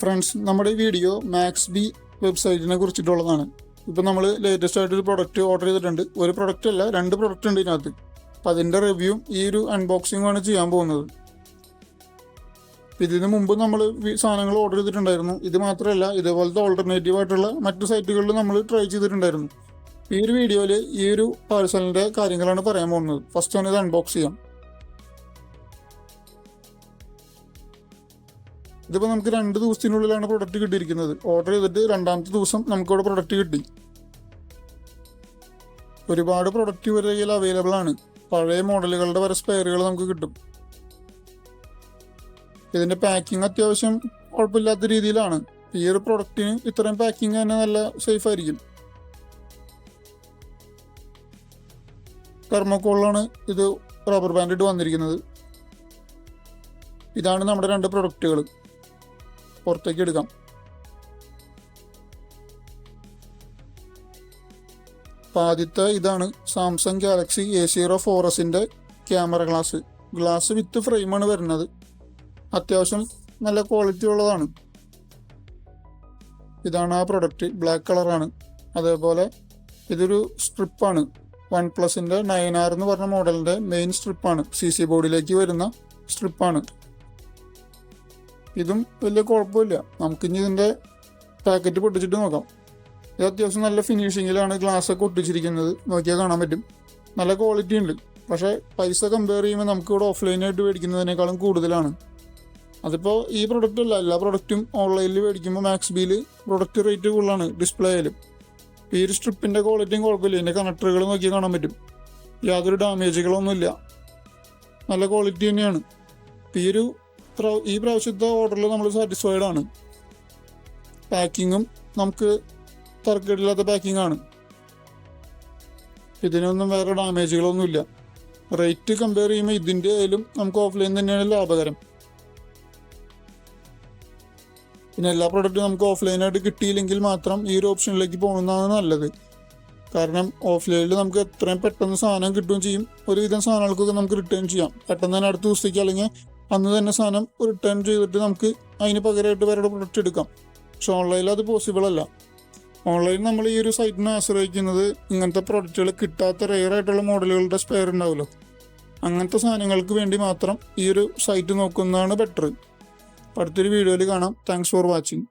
Friends നമ്മുടെ video Max B വെബ്സൈറ്റിനെ കുറിച്ചിട്ടുള്ളതാണ്. ഇപ്പം നമ്മൾ ലേറ്റസ്റ്റ് ആയിട്ട് ഒരു പ്രൊഡക്റ്റ് ഓർഡർ ചെയ്തിട്ടുണ്ട്. ഒരു പ്രൊഡക്റ്റ് അല്ല രണ്ട് പ്രൊഡക്റ്റ് ഉണ്ട് ഇതിനകത്ത്. അപ്പം അതിന്റെ റിവ്യൂ ഈ ഒരു അൺബോക്സിംഗ് ആണ് ചെയ്യാൻ പോകുന്നത്. ഇതിനു മുമ്പ് നമ്മൾ സാധനങ്ങൾ ഓർഡർ ചെയ്തിട്ടുണ്ടായിരുന്നു. ഇത് മാത്രമല്ല ഇതേപോലത്തെ ഓൾട്ടർനേറ്റീവ് ആയിട്ടുള്ള മറ്റു സൈറ്റുകളിൽ നമ്മൾ ട്രൈ ചെയ്തിട്ടുണ്ടായിരുന്നു. ഈ ഒരു വീഡിയോയിൽ ഈ ഒരു പാഴ്സലിന്റെ കാര്യങ്ങളാണ് പറയാൻ പോകുന്നത്. ഫസ്റ്റ് ഞാനിത് അൺബോക്സ് ചെയ്യാം. ഇതിപ്പോൾ നമുക്ക് രണ്ട് ദിവസത്തിനുള്ളിലാണ് പ്രൊഡക്റ്റ് കിട്ടിയിരിക്കുന്നത്. ഓർഡർ ചെയ്തിട്ട് രണ്ടാമത്തെ ദിവസം നമുക്കിവിടെ പ്രൊഡക്റ്റ് കിട്ടി. ഒരുപാട് പ്രൊഡക്റ്റ് ഇവരുടെ കയ്യിൽ അവൈലബിൾ ആണ്. പഴയ മോഡലുകളുടെ വരെ സ്പെയറുകൾ നമുക്ക് കിട്ടും. ഇതിന്റെ പാക്കിംഗ് അത്യാവശ്യം കുഴപ്പമില്ലാത്ത രീതിയിലാണ്. ഈ ഒരു പ്രൊഡക്റ്റിന് ഇത്രയും പാക്കിംഗ് തന്നെ നല്ല സേഫ് ആയിരിക്കും. തെർമോക്കോളിലാണ് ഇത് റബ്ബർ ബാൻഡ് ഇട്ട് വന്നിരിക്കുന്നത്. ഇതാണ് നമ്മുടെ രണ്ട് പ്രൊഡക്റ്റുകൾ പുറത്തേക്ക് എടുക്കാം. അപ്പോൾ ആദ്യത്തെ ഇതാണ് Samsung Galaxy A zero four എസിന്റെ ക്യാമറ ഗ്ലാസ് ഗ്ലാസ് വിത്ത് ഫ്രെയിമാണ് വരുന്നത്. അത്യാവശ്യം നല്ല ക്വാളിറ്റി ഉള്ളതാണ്. ഇതാണ് ആ പ്രൊഡക്റ്റ് ബ്ലാക്ക് കളറാണ് അതേപോലെ ഇതൊരു സ്ട്രിപ്പാണ് വൺ പ്ലസിന്റെ നയൻ ആർ എന്ന് പറഞ്ഞ മോഡലിന്റെ മെയിൻ സ്ട്രിപ്പാണ് സി സി ബോർഡിലേക്ക് വരുന്ന സ്ട്രിപ്പാണ് ഇതും വലിയ കുഴപ്പമില്ല. നമുക്കിനി ഇതിന്റെ പാക്കറ്റ് പൊട്ടിച്ചിട്ട് നോക്കാം. ഇത് അത്യാവശ്യം നല്ല ഫിനിഷിങ്ങിലാണ് ഗ്ലാസ് ഒക്കെ ഒട്ടിച്ചിരിക്കുന്നത്. നോക്കിയാൽ കാണാൻ പറ്റും. നല്ല ക്വാളിറ്റി ഉണ്ട്. പക്ഷേ പൈസ കമ്പയർ ചെയ്യുമ്പോൾ നമുക്ക് ഇവിടെ ഓഫ്ലൈനായിട്ട് മേടിക്കുന്നതിനേക്കാളും കൂടുതലാണ്. അതിപ്പോൾ ഈ പ്രൊഡക്റ്റ് അല്ല. എല്ലാ പ്രൊഡക്റ്റും ഓൺലൈനിൽ മേടിക്കുമ്പോൾ മാക്സ് ബിയിൽ പ്രൊഡക്റ്റ് റേറ്റ് കൂടുതലാണ് ഡിസ്പ്ലേയിലും ഈ ഒരു സ്ട്രിപ്പിന്റെ ക്വാളിറ്റിയും കുഴപ്പമില്ല. ഇതിന്റെ കണക്ടറുകൾ നോക്കിയാൽ കാണാൻ പറ്റും. യാതൊരു ഡാമേജുകളൊന്നുമില്ല നല്ല ക്വാളിറ്റി തന്നെയാണ്. ഈ ഒരു ഈ പ്രാവശ്യത്തെ ഓർഡറിൽ നമ്മൾ സാറ്റിസ്ഫൈഡ് ആണ്. പാക്കിങ്ങും നമുക്ക് തർക്കമില്ലാത്ത പാക്കിംഗ് ആണ് ഇതിനൊന്നും വേറെ ഡാമേജുകളൊന്നുമില്ല റേറ്റ് കമ്പയർ ചെയ്യുമ്പോൾ ഇതിന്റെ ആയാലും നമുക്ക് ഓഫ്ലൈൻ തന്നെയാണ് ലാഭകരം. പിന്നെ എല്ലാ പ്രൊഡക്റ്റും നമുക്ക് ഓഫ്ലൈനായിട്ട് കിട്ടിയില്ലെങ്കിൽ മാത്രം ഈ ഒരു ഓപ്ഷനിലേക്ക് പോകുന്നതാണ് നല്ലത്. കാരണം ഓഫ്ലൈനിൽ നമുക്ക് എത്രയും പെട്ടെന്ന് സാധനം കിട്ടുകയും ചെയ്യും. ഒരുവിധം സാധനങ്ങൾക്കൊക്കെ നമുക്ക് റിട്ടേൺ ചെയ്യാം. പെട്ടെന്ന് തന്നെ അടുത്ത ദിവസത്തേക്ക് അല്ലെങ്കിൽ അന്ന് തന്നെ സാധനം റിട്ടേൺ ചെയ്തിട്ട് നമുക്ക് അതിന് പകരമായിട്ട് വേറെ പ്രൊഡക്റ്റ് എടുക്കാം. പക്ഷെ ഓൺലൈനിൽ അത് പോസിബിൾ അല്ല. ഓൺലൈനിൽ നമ്മൾ ഈ ഒരു സൈറ്റിനെ ആശ്രയിക്കുന്നത് ഇങ്ങനത്തെ പ്രൊഡക്റ്റുകൾ കിട്ടാത്ത റെയർ ആയിട്ടുള്ള മോഡലുകളുടെ സ്പെയർ ഉണ്ടാവുമല്ലോ. അങ്ങനത്തെ സാധനങ്ങൾക്ക് വേണ്ടി മാത്രം ഈ ഒരു സൈറ്റ് നോക്കുന്നതാണ് ബെറ്റർ അടുത്തൊരു വീഡിയോയിൽ കാണാം. Thanks for watching